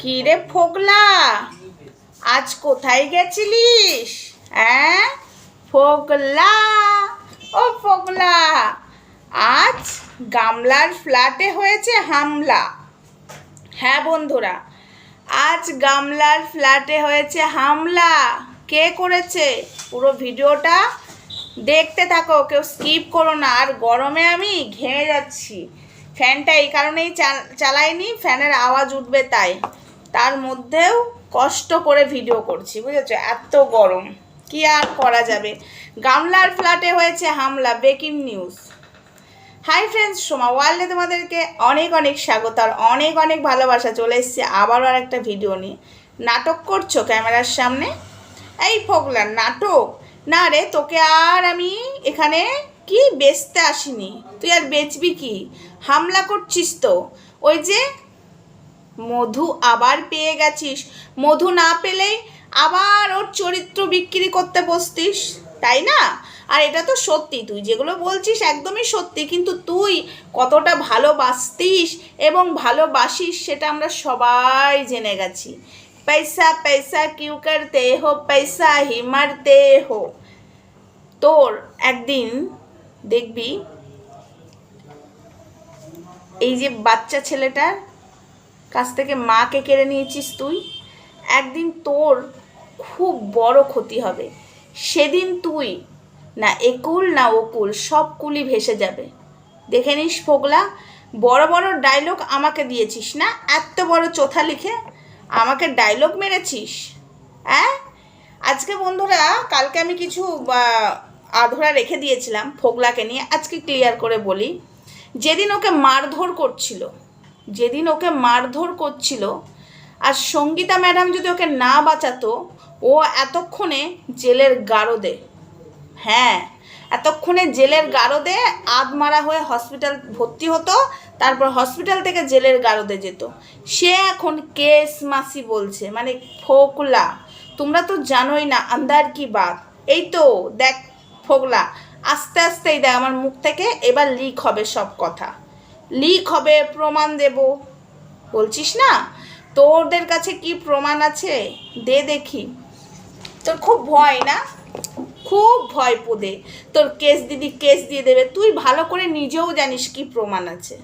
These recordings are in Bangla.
কি রে ফোগলা আজ কোথায় গেছিলিস? হ্যাঁ? ফোগলা ও ফোকলা, আজ গামলার ফ্ল্যাটে হয়েছে হামলা। হ্যাঁ বন্ধুরা, আজ গামলার ফ্ল্যাটে হয়েছে হামলা। কে করেছে? পুরো ভিডিওটা দেখতে থাকো, কেউ স্কিপ করো না। আর গরমে আমি ঘেমে যাচ্ছি। ফ্যানটা এই কারণেই চালাইনি, ফ্যানের আওয়াজ উঠবে তাই। তার মধ্যেও কষ্ট করে ভিডিও করছি, বুঝেছ? এত গরম। কি আর করা যাবে? গামলার ফ্ল্যাটে হয়েছে হামলা breaking news hi friends Soma ওয়ার্ল্ডে তোমাদেরকে অনেক অনেক স্বাগত আর অনেক অনেক ভালোবাসা। চলে এসছে আবারও আর একটা ভিডিও নিয়ে। নাটক করছ ক্যামেরার সামনে? এই ফোগলার নাটক? না রে, তোকে আর আমি এখানে কি বেচতে আসিনি? তুই আর বেচবি কি? হামলা করছিস তো? ওই যে মধু আবার পেয়ে গেছিস। মধু না পেলেই আবার ওর চরিত্র বিক্রি করতে বসতিস, তাই না? আর এটা তো সত্যি, তুই যেগুলো বলছিস একদমই সত্যি, কিন্তু তুই কতটা ভালোবাসতিস এবং ভালোবাসিস সেটা আমরা সবাই জেনে গেছি। পয়সা পয়সা, কিউ করতে হো, পয়সা, হি মারতে হো। তোর একদিন দেখবি, এই যে বাচ্চা ছেলেটার কাছ থেকে মাকে কেড়ে নিয়েছিস তুই? একদিন তোর খুব বড় ক্ষতি হবে। সেদিন তুই, না একুল না ওকুল সব কুলি ভেসে যাবে। দেখে নিস ফোগলা, বড় বড় ডায়লগ আমাকে দিয়েছিস না? এত বড় চোথা লিখে আমাকে ডায়লগ মেরেছিস? হ্যাঁ আজকে বন্ধুরা, কালকে আমি কিছু আধরা রেখে দিয়েছিলাম ফোগলাকে নিয়ে। আজকে ক্লিয়ার করে বলি, যেদিন ওকে মারধর করছিল যেদিন ওকে মারধর করছিল, আর সঙ্গীতা ম্যাডাম যদি ওকে না বাঁচাতো, ও এতক্ষণে জেলের গারদে। হ্যাঁ এতক্ষণে জেলের গারদে আধ মারা হয়ে হসপিটাল ভর্তি হতো, তারপর হসপিটাল থেকে জেলের গারদে যেত। সে এখন কেস মাসি বলছে মানে ফোকলা। তোমরা তো জানোই না আন্দার কি বাত। এই তো, দেখ ফোকলা, আস্তে আস্তেই দেখ, আমার মুখ থেকে এবার লিক হবে সব কথা। লিক হবে, প্রমাণ দেব। বলছিস না? তোরদের কাছে কি প্রমাণ আছে? দে দেখি। তোর খুব ভয় না? খুব ভয় পোদে। তোর কেস দিদি কেস দিয়ে দেবে। তুই ভালো করে নিজেও জানিস কি প্রমাণ আছে।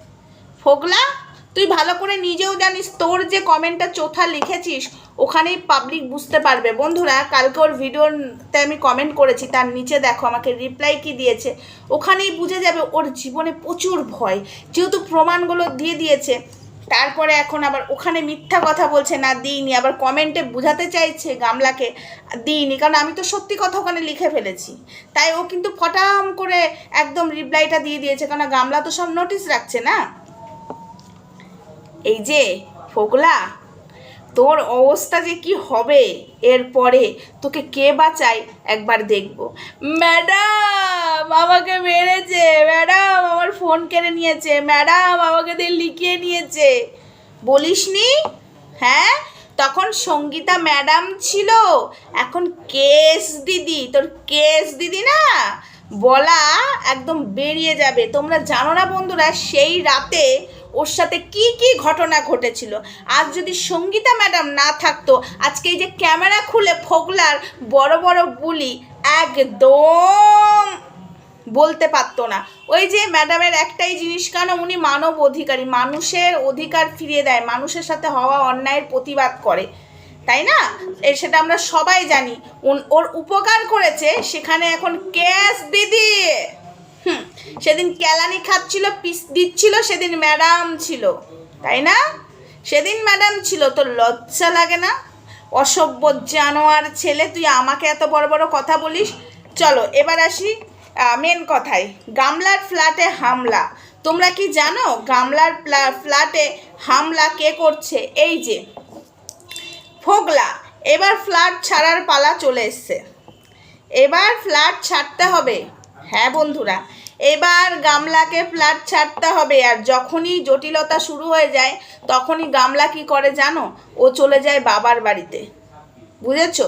ফোগলা? তুই ভালো করে নিজেও জানিস তোর যে কমেন্টটা চোথা লিখেছিস, ওখানেই পাবলিক বুঝতে পারবে। বন্ধুরা, কালকে ওর ভিডিওতে আমি কমেন্ট করেছি, তার নিচে দেখো আমাকে রিপ্লাই কি দিয়েছে। ওখানেই বুঝে যাবে ওর জীবনে প্রচুর ভয়। যেহেতু প্রমাণগুলো দিয়ে দিয়েছে, তারপরে এখন আবার ওখানে মিথ্যা কথা বলছে, না, দিইনি। আবার কমেন্টে বোঝাতে চাইছে গামলাকে, দিইনি। কারণ আমি তো সত্যি কথা ওখানে লিখে ফেলেছি। তাই ও কিন্তু ফটাম করে একদম রিপ্লাইটা দিয়ে দিয়েছে। কারণ গামলা তো সব নোটিশ রাখছে না। এই যে ফোগলা তোর অবস্থা যে কি হবে এরপরে? তোকে কে বাঁচায়? একবার দেখব। ম্যাডাম, আমাকে মেরেছে। ম্যাডাম, আমার ফোন কেড়ে নিয়েছে। ম্যাডাম, আমাকে দিয়ে লিখিয়ে নিয়েছে। বলিসনি? হ্যাঁ? তখন সঙ্গীতা ম্যাডাম ছিল। এখন কেস দিদি। তোর কেস দিদি না? বলা একদম বেরিয়ে যাবে। তোমরা জানো না বন্ধুরা, সেই রাতে ওর সাথে কি কি ঘটনা ঘটেছিল? আজ যদি সঙ্গীতা ম্যাডাম না থাকতো, আজকে এই যে ক্যামেরা খুলে ফোগলার বড় বড় বুলি একদম বলতে পারতো না। ওই যে ম্যাডামের একটাই জিনিস, কেন উনি মানব অধিকারী? মানুষের অধিকার ফিরিয়ে দেয়, মানুষের সাথে হওয়া অন্যায়ের প্রতিবাদ করে। তাই না? এ সেটা আমরা সবাই জানি। ওর উপকার করেছে সেখানে এখন ক্যাশ দিদি। হুম, সেদিন ক্যালানি খাচ্ছিল, পিস দিচ্ছিল, সেদিন ম্যাডাম ছিল, তাই না? সেদিন ম্যাডাম ছিল, তোর লজ্জা লাগে না? অসভ্য জানোয়ার ছেলে, তুই আমাকে এত বড় বড় কথা বলিস? চলো, এবার আসি মেন কথায়। গামলার ফ্ল্যাটে হামলা। তোমরা কি জানো গামলার ফ্ল্যাটে হামলা কে করছে? এই যে, ফোগলা, এবার ফ্ল্যাট ছাড়ার পালা চলে এসছে। এবার ফ্ল্যাট ছাড়তে হবে। হ্যাঁ বন্ধুরা, এবার গামলাকে ফ্ল্যাট ছাড়তে হবে আর যখনই জটিলতা শুরু হয়ে যায় তখনই গামলা কি করে জানো? ও চলে যায় বাবার বাড়িতে। বুঝেছ?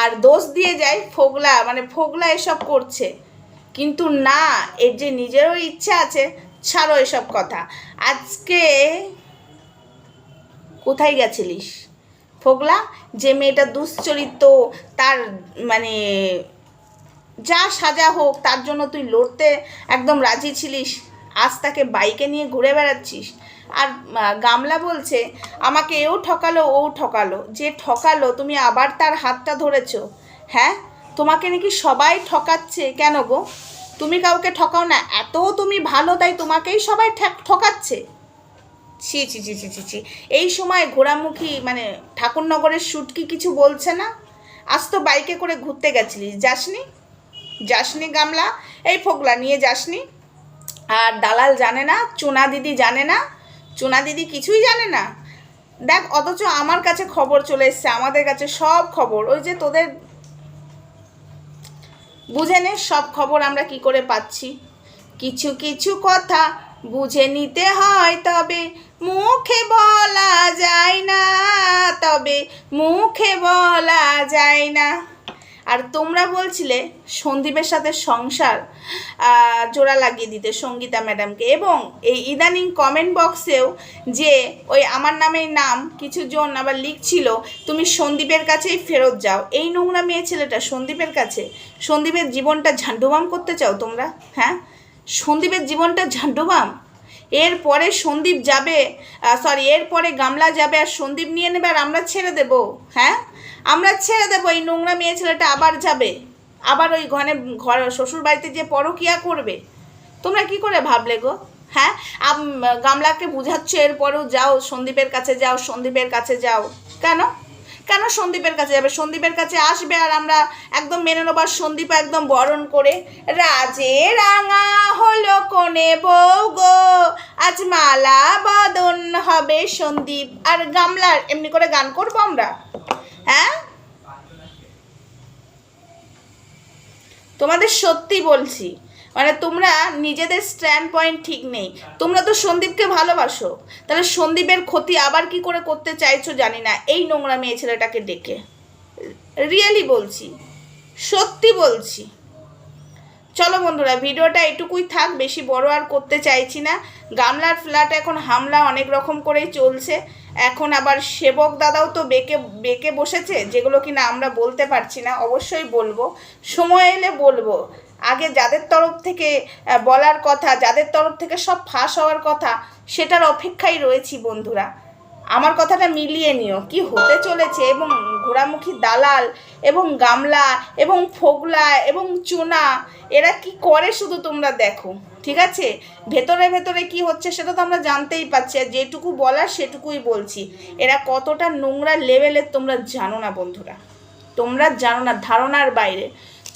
আর দোষ দিয়ে যায় ফোগলা মানে ফোগলা এসব করছে। কিন্তু না, এর যে নিজেরও ইচ্ছা আছে, ছাড়ো এসব কথা। আজকে কোথায় গেছিলিস? ফোগলা, যে মেয়েটা দুশ্চরিত্র, তার মানে যা সাজা হোক, তার জন্য তুই লড়তে একদম রাজি ছিলিস। আজ তাকে বাইকে নিয়ে ঘুরে বেড়াচ্ছিস। আর গামলা বলছে, আমাকে এও ঠকালো, ও ঠকালো। যে ঠকালো, তুমি আবার তার হাতটা ধরেছ। হ্যাঁ? তোমাকে নাকি সবাই ঠকাচ্ছে? কেন গো? তুমি কাউকে ঠকাও না। এত তুমি ভালো, তাই তোমাকেই সবাই ঠেক- ঠকাচ্ছে? ছি ছি ছি ছি ছি ছি। এই সময় ঘোরামুখী মানে ঠাকুরনগরের শ্যুট কি কিছু বলছে না? আজ তো বাইকে করে ঘুরতে গেছিলিস। যাসনি? যাসনি গামলা, এই ফোগলা নিয়ে যাসনি। আর দালাল জানে না, চুনা দিদি জানে না, চুনা দিদি কিছুই জানে না। দেখ, অথচ আমার কাছে খবর চলে এসছে, আমাদের কাছে সব খবর। ওই যে তোদের বুঝে নে, সব খবর আমরা কি করে পাচ্ছি। কিছু কিছু কথা বুঝে নিতে হয়, তবে মুখে বলা যায় না, তবে মুখে বলা যায় না। আর তোমরা বলছিলে সন্দীপের সাথে সংসার জোড়া লাগিয়ে দিতে সঙ্গীতা ম্যাডামকে এবং এই ইদানিং কমেন্ট বক্সেও যে ওই আমার নামের নাম কিছু জন আবার লিখছিল, তুমি সন্দীপের কাছেই ফেরত যাও। এই নোংরা মেয়ে ছেলেটা সন্দীপের কাছে, সন্দীপের জীবনটা ঝান্ডুবাম করতে চাও তোমরা? হ্যাঁ? সন্দীপের জীবনটা ঝান্ডুবাম? এরপরে সন্দীপ যাবে সরি এরপরে গামলা যাবে আর সন্দীপ নিয়ে নেবে আর আমরা ছেড়ে দেব? হ্যাঁ? আমরা ছেড়ে দেবো, এই নোংরা মেয়ে ছেলেটা আবার যাবে। আবার ওই ঘরে, ঘর শ্বশুর বাড়িতে যে পরকিয়া করবে। তোমরা কি করে ভাবলে গো? হ্যাঁ? গামলাকে বুঝাচ্ছ, এরপরেও যাও, সন্দীপের কাছে যাও, সন্দীপের কাছে যাও। কেন? কেন সন্দীপের কাছে যাবে? সন্দীপের কাছে আসবে আর আমরা একদম মেনে নেবার সন্দীপ একদম বরণ করে রাজে রাঙা হলো কোনে বউ গো। আজ মালা বদন হবে সন্দীপ। আর গামলার, এমনি করে গান করব আমরা? হ্যাঁ? তোমাদের সত্যি বলছি মানে তোমরা নিজেদের স্ট্যান্ড পয়েন্ট ঠিক নেই। তোমরা তো সন্দীপকে ভালোবাসো, তাহলে সন্দীপের ক্ষতি আবার কি করে করতে চাইছো জানি না, এই নোংরা মেয়ে ছেলেটাকে ডেকে। রিয়েলি বলছি, সত্যি বলছি। চলো বন্ধুরা, ভিডিওটা এটুকুই থাক, বেশি বড় আর করতে চাইছি না। গামলার ফ্ল্যাট এখন হামলা অনেক রকম করেই চলছে। এখন আবার সেবক দাদাও তো বেঁকে বেঁকে বসেছে, যেগুলো কিনা আমরা বলতে পারছি না, অবশ্যই বলব। সময় এলে বলব। আগে যাদের তরফ থেকে বলার কথা, যাদের তরফ থেকে সব ফাঁস হওয়ার কথা, সেটার অপেক্ষায় রয়েছি বন্ধুরা। আমার কথাটা মিলিয়ে নিও, কি হতে চলেছে এবং ঘোড়ামুখী দালাল এবং গামলা এবং ফোগলা এবং চুনা, এরা কি করে শুধু তোমরা দেখো? ঠিক আছে? ভেতরে ভেতরে কি হচ্ছে সেটা তো আমরা জানতেই পারছি আর যেটুকু বলার সেটুকুই বলছি। এরা কতটা নোংরা লেভেলের তোমরা জানো না বন্ধুরা। তোমরা জানো না ধারণার বাইরে।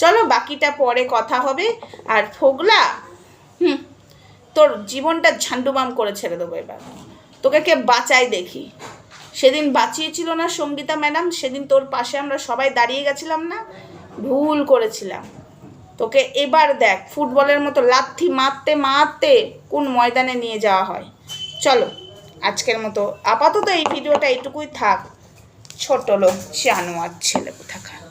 চলো বাকিটা পরে কথা হবে। আর ফোগলা, হুম, তোর জীবনটা ঝান্ডুবাম করে ছেড়ে দেবো এবার। তোকে কে বাঁচাই দেখি? সেদিন বাঁচিয়েছিল না সঙ্গীতা ম্যাডাম, সেদিন তোর পাশে আমরা সবাই দাঁড়িয়ে গেছিলাম না? ভুল করেছিলাম। তোকে এবার দেখ, ফুটবলের মতো লাথি মারতে মারতে কোন ময়দানে নিয়ে যাওয়া হয়। চলো, আজকের মতো আপাতত এই ভিডিওটা এইটুকুই থাক। ছোট লোক জানোয়ার ছেলে কোথাকার।